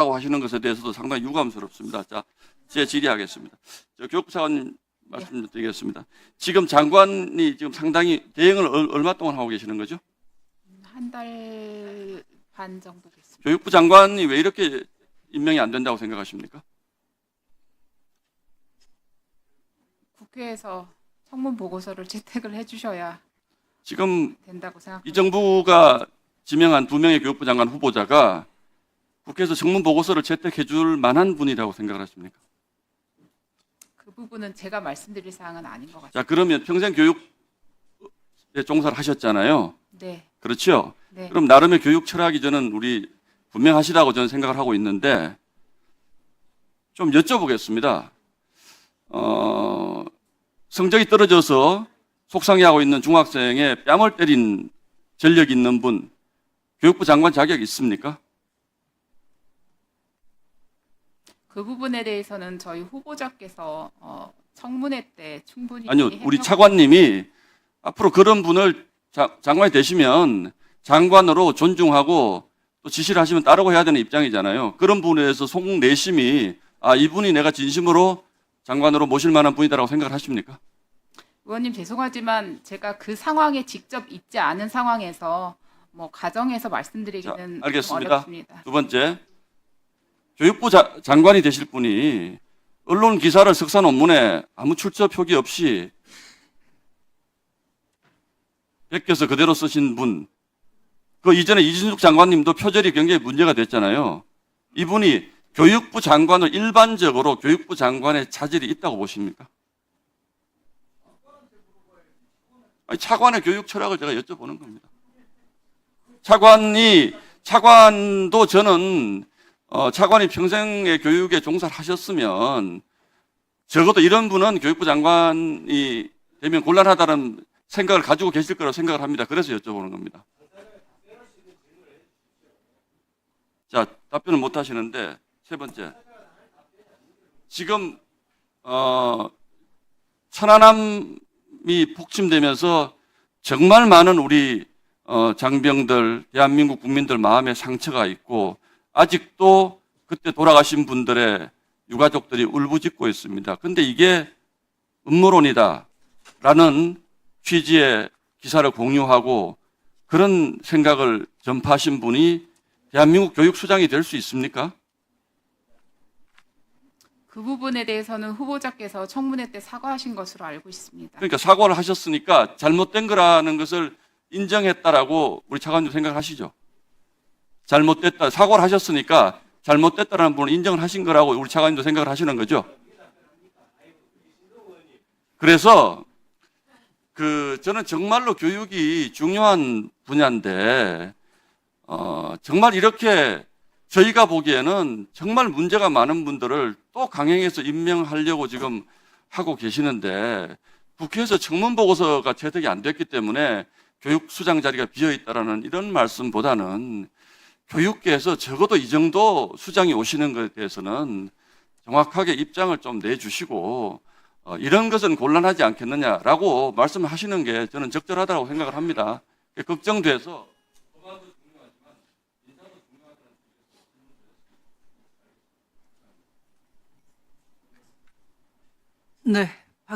하고 하시는 것에 대해서도 상당히 유감스럽습니다. 자, 제 질의하겠습니다. 저 교육부 차관 말씀 드리겠습니다. 지금 장관이 지금 상당히 대행을 얼- 얼마 동안 하고 계시는 거죠? 한 달 반 정도 됐습니다. 교육부 장관이 왜 이렇게 임명이 안 된다고 생각하십니까? 국회에서 청문 보고서를 채택을 해주셔야 지금 된다고 생각합니다. 이 정부가 지명한 두 명의 교육부 장관 후보자가 국회에서 청문 보고서를 채택해 줄 만한 분이라고 생각을 하십니까? 그 부분은 제가 말씀드릴 사항은 아닌 것 같습니다. 자, 그러면 평생 교육에 종사를 하셨잖아요. 네, 그렇죠? 네. 그럼 나름의 교육 철학이 저는 우리 분명하시다고 저는 생각을 하고 있는데 좀 여쭤보겠습니다. 어, 성적이 떨어져서 속상해하고 있는 중학생의 뺨을 때린 전력 있는 분 교육부 장관 자격 있습니까? 그 부분에 대해서는 저희 후보자께서 어, 청문회 때 충분히 아니요, 우리 해명- 차관님이 앞으로 그런 분을 자- 장관이 되시면 장관으로 존중하고 또 지시를 하시면 따르고 해야 되는 입장이잖아요. 그런 분에 대해서 속내심이 아 이분이 내가 진심으로 장관으로 모실 만한 분이다라고 생각을 하십니까? 의원님 죄송하지만 제가 그 상황에 직접 있지 않은 상황에서 뭐 가정에서 말씀드리기는 자, 좀 알겠습니다. 어렵습니다. 두 번째, 교육부 자- 장관이 되실 분이 언론 기사를 석사 논문에 아무 출처 표기 없이 베껴서 그대로 쓰신 분, 그 이전에 이진숙 장관님도 표절이 굉장히 문제가 됐잖아요. 이분이 교육부 장관을 일반적으로 교육부 장관의 자질이 있다고 보십니까? 아니, 차관의 교육 철학을 제가 여쭤보는 겁니다. 차관이 차관도 저는 어, 차관이 평생의 교육에 종사를 하셨으면 적어도 이런 분은 교육부 장관이 되면 곤란하다는 생각을 가지고 계실 거라고 생각을 합니다. 그래서 여쭤보는 겁니다. 자, 답변을 못 하시는데 세 번째. 지금 어, 천안함이 폭침되면서 정말 많은 우리 어, 장병들, 대한민국 국민들 마음에 상처가 있고 아직도 그때 돌아가신 분들의 유가족들이 울부짖고 있습니다. 근데 이게 음모론이다라는 취지의 기사를 공유하고 그런 생각을 전파하신 분이 대한민국 교육수장이 될 수 있습니까? 그 부분에 대해서는 후보자께서 청문회 때 사과하신 것으로 알고 있습니다. 그러니까 사과를 하셨으니까 잘못된 거라는 것을 인정했다라고 우리 차관님 생각하시죠? 잘못됐다. 사과를 하셨으니까 잘못됐다라는 부분을 인정을 하신 거라고 우리 차관님도 생각을 하시는 거죠? 그래서 그 저는 정말로 교육이 중요한 분야인데 어 정말 이렇게 저희가 보기에는 정말 문제가 많은 분들을 또 강행해서 임명하려고 지금 하고 계시는데 국회에서 청문 보고서가 채택이 안 됐기 때문에 교육 수장 자리가 비어 있다라는 이런 말씀보다는 교육계에서 적어도 이 정도 수장이 오시는 것에 대해서는 정확하게 입장을 좀 내주시고 어, 이런 것은 곤란하지 않겠느냐라고 말씀하시는 게 저는 적절하다고 생각을 합니다. 걱정돼서 네,